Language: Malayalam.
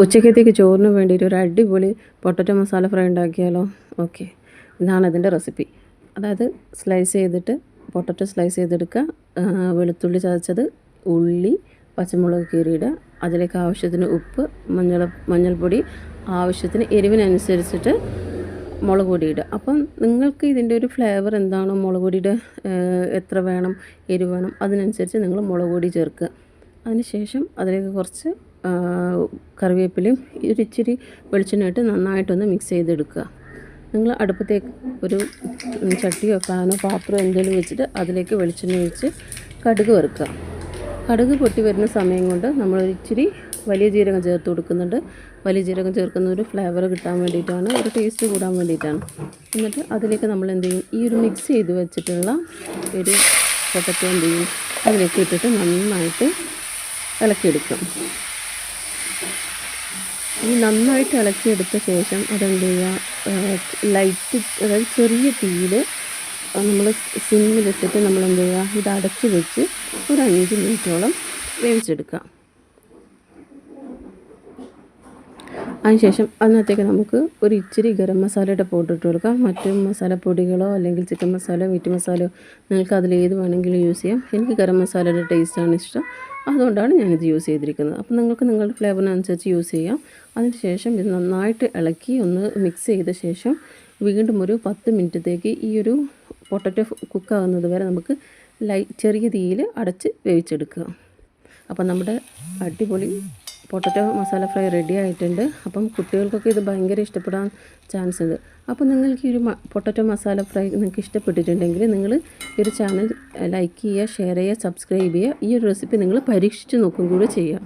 ഉച്ചക്കത്തേക്ക് ചോറിന് വേണ്ടിയിട്ട് ഒരു അടിപൊളി പൊട്ടറ്റോ മസാല ഫ്രൈ ഉണ്ടാക്കിയാലോ? ഓക്കെ. ഇതാണ് അതിന്റെ റെസിപ്പി. അതായത് സ്ലൈസ് ചെയ്തിട്ട് പൊട്ടറ്റോ സ്ലൈസ് ചെയ്തെടുക്കുക. വെളുത്തുള്ളി ചതച്ചത് ഉള്ളി പച്ചമുളക് കീറിയിടുക. അതിലേക്ക് ആവശ്യത്തിന് ഉപ്പ് മഞ്ഞൾ മഞ്ഞൾപ്പൊടി ആവശ്യത്തിന് എരിവിനനുസരിച്ചിട്ട് മുളക് പൊടി ഇടുക. അപ്പം നിങ്ങൾക്ക് ഇതിന്റെ ഒരു ഫ്ലേവർ എന്താണോ മുളക് പൊടിയുടെ എത്ര വേണം എരിവ് വേണം അതിനനുസരിച്ച് നിങ്ങൾ മുളക് പൊടി ചേർക്കുക. അതിനുശേഷം അതിലേക്ക് കുറച്ച് കറിവേപ്പിലയും ഒരിച്ചിരി വെളിച്ചെണ്ണയിട്ട് നന്നായിട്ടൊന്ന് മിക്സ് ചെയ്തെടുക്കുക. നിങ്ങൾ അടുപ്പത്തേക്ക് ഒരു ചട്ടിയോ പാനോ പാത്രമോ എന്തെങ്കിലും വെച്ചിട്ട് അതിലേക്ക് വെളിച്ചെണ്ണ ഒഴിച്ച് കടുക് വറുക്കുക. കടുക് പൊട്ടി വരുന്ന സമയം കൊണ്ട് നമ്മൾ ഇച്ചിരി വലിയ ജീരകം ചേർത്ത് കൊടുക്കുന്നുണ്ട്. വലിയ ജീരകം ചേർക്കുന്ന ഒരു ഫ്ലേവർ കിട്ടാൻ വേണ്ടിയിട്ടാണ് ഒരു ടേസ്റ്റ് കൂടാൻ വേണ്ടിയിട്ടാണ്. എന്നിട്ട് അതിലേക്ക് നമ്മൾ എന്ത് ചെയ്യും? ഈ ഒരു മിക്സ് ചെയ്ത് വെച്ചിട്ടുള്ള ഒരു പൊട്ടറ്റോ എന്ത് ചെയ്യും? അതിലേക്ക് ഇട്ടിട്ട് നന്നായിട്ട് ഇളക്കിയെടുക്കും ഈ നന്നായിട്ട് ഇളക്കിയെടുത്ത ശേഷം അതെന്ത് ചെയ്യുക ലൈറ്റ് അതായത് ചെറിയ തീയിൽ നമ്മൾ സിമ്മിലിട്ടിട്ട് നമ്മൾ എന്ത് ചെയ്യുക ഇത് അടച്ച് വെച്ച് ഒരു അഞ്ച് മിനിറ്റോളം വേവിച്ചെടുക്കുക. അതിനുശേഷം അതിനകത്തേക്ക് നമുക്ക് ഒരു ഇച്ചിരി ഗരം മസാലയുടെ പൗഡർ ഇട്ട് കൊടുക്കാം. മറ്റു മസാലപ്പൊടികളോ അല്ലെങ്കിൽ ചിക്കൻ മസാലയോ മീറ്റ് മസാലയോ നിങ്ങൾക്ക് അതിൽ ഏത് വേണമെങ്കിലും യൂസ് ചെയ്യാം. എനിക്ക് ഗരം മസാലയുടെ ടേസ്റ്റാണ് ഇഷ്ടം. അതുകൊണ്ടാണ് ഞാനിത് യൂസ് ചെയ്തിരിക്കുന്നത്. അപ്പോൾ നിങ്ങൾക്ക് നിങ്ങളുടെ ഫ്ലേവറിനനുസരിച്ച് യൂസ് ചെയ്യാം. അതിനുശേഷം ഇത് നന്നായിട്ട് ഇളക്കി ഒന്ന് മിക്സ് ചെയ്ത ശേഷം വീണ്ടും ഒരു പത്ത് മിനിറ്റത്തേക്ക് ഈ ഒരു പൊട്ടറ്റോ കുക്കാകുന്നത് വരെ നമുക്ക് ലൈ ചെറിയ തീയിൽ അടച്ച് വേവിച്ചെടുക്കുക. അപ്പം നമ്മുടെ അടിപൊളി പൊട്ടറ്റോ മസാല ഫ്രൈ റെഡി ആയിട്ടുണ്ട്. അപ്പം കുട്ടികൾക്കൊക്കെ ഇത് ഭയങ്കര ഇഷ്ടപ്പെടാൻ ചാൻസ് ഉണ്ട്. അപ്പോൾ നിങ്ങൾക്ക് ഈ ഒരു പൊട്ടറ്റോ മസാല ഫ്രൈ നിങ്ങൾക്ക് ഇഷ്ടപ്പെട്ടിട്ടുണ്ടെങ്കിൽ നിങ്ങൾ ഈ ഒരു ചാനൽ ലൈക്ക് ചെയ്യുക ഷെയർ ചെയ്യുക സബ്സ്ക്രൈബ് ചെയ്യുക. ഈ ഒരു റെസിപ്പി നിങ്ങൾ പരീക്ഷിച്ച് നോക്കും കൂടെ ചെയ്യുക.